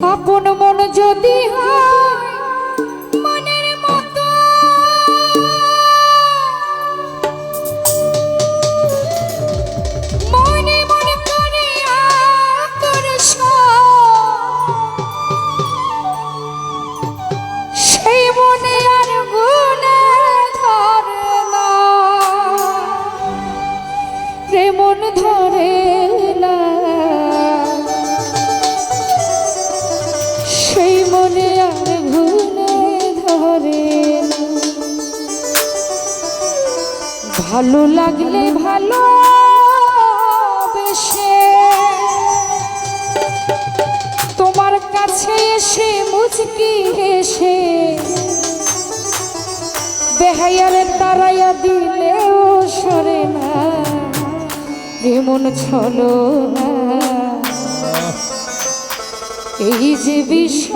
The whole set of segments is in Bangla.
আপন মন যদি হয় ভালো লাগলে ভালো তোমার কাছে এসে মুচকি এসে বেহায়ারে তারাইয়া দিলে সরে না, এমন ছলো না। এই যে বিশ্ব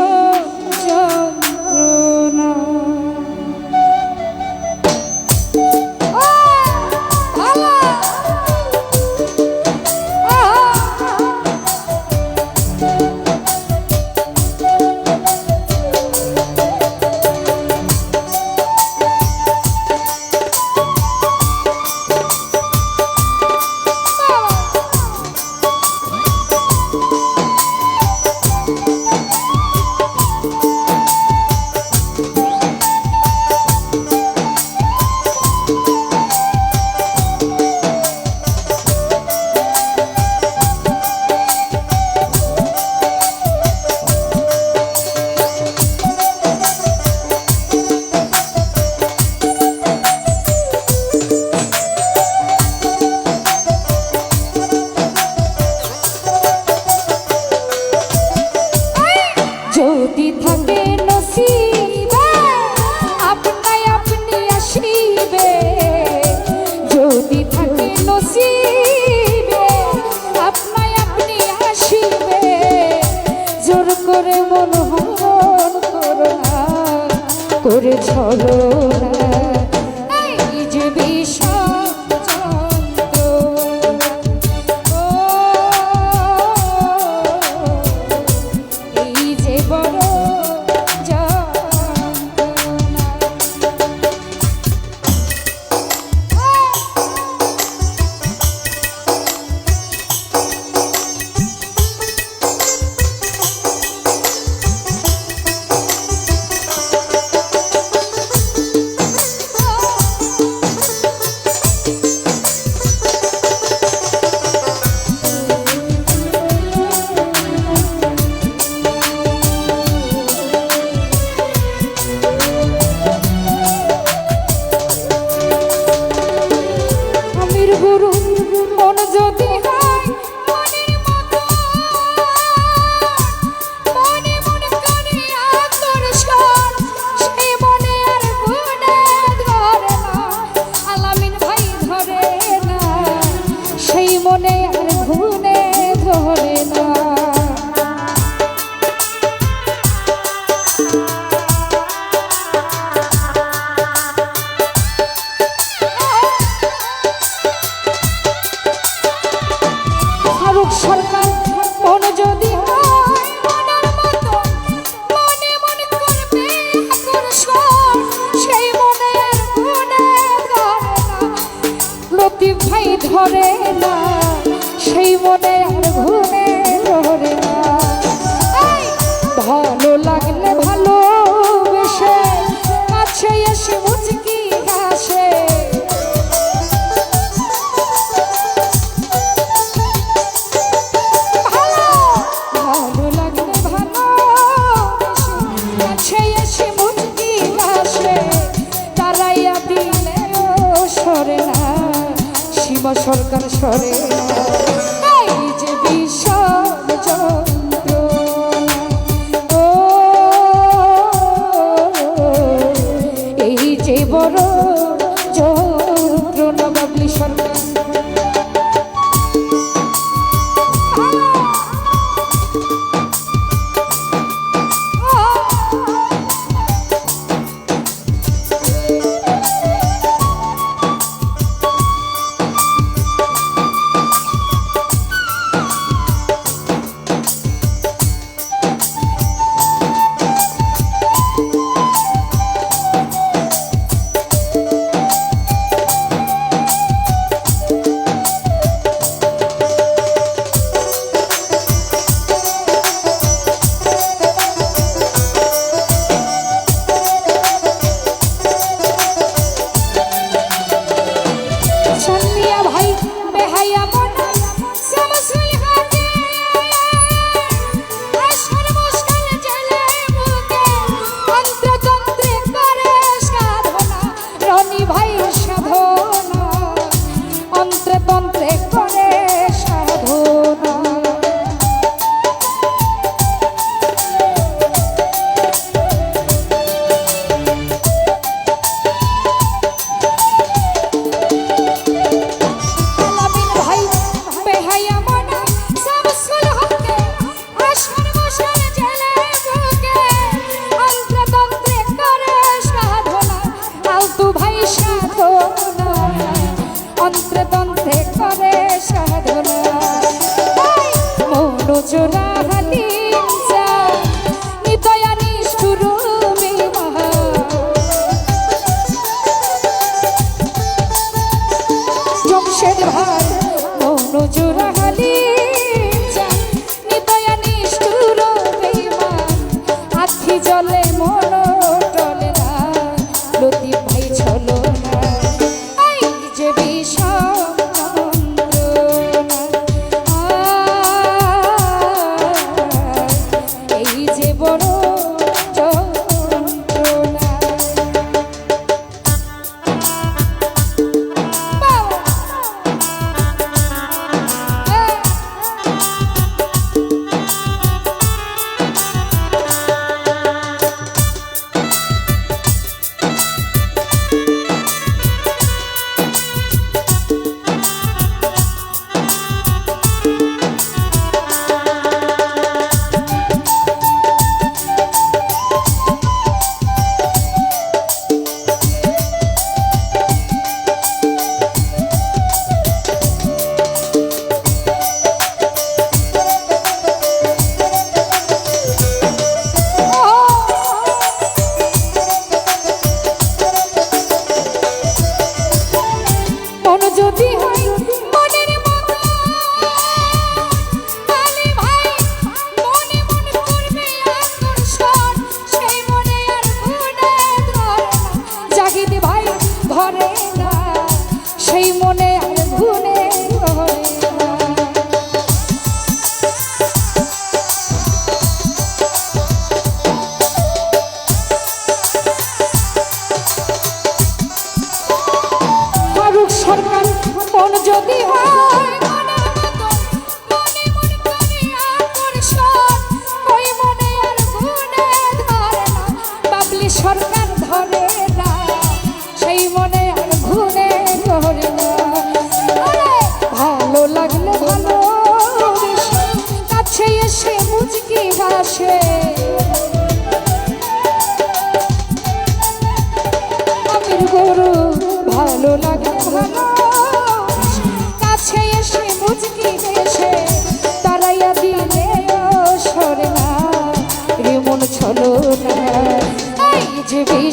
করে মনোহর হরণ করে pone কিসের ভাই মনোজুর হালি নিতয়া নিষ্ঠুর বেমান আখি জলে মন টলে না লতি ভাই চলো না। এই যে বিষম এই যে বড় সেই মনে এই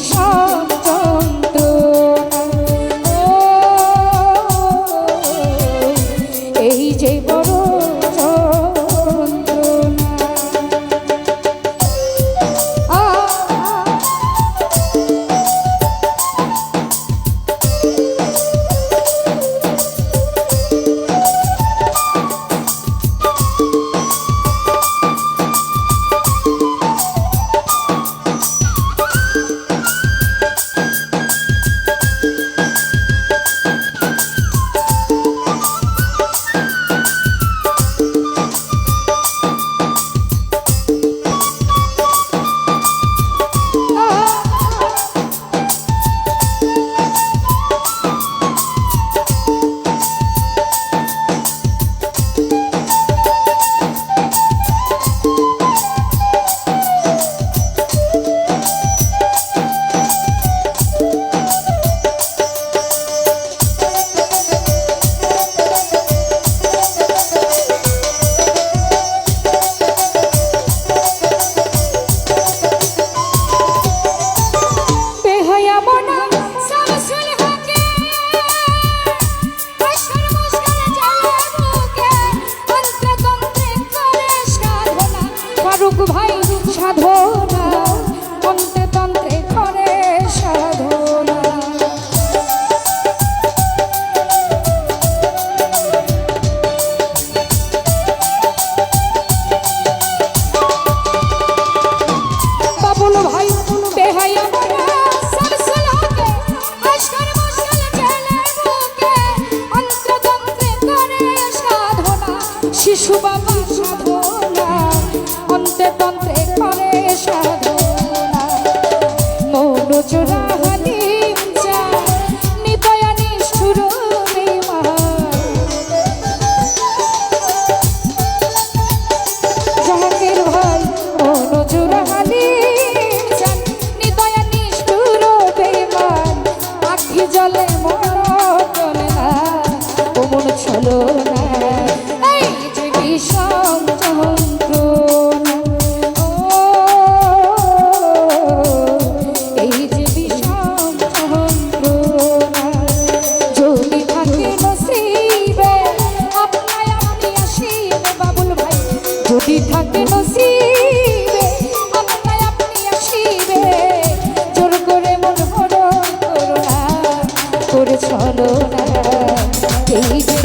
Hey.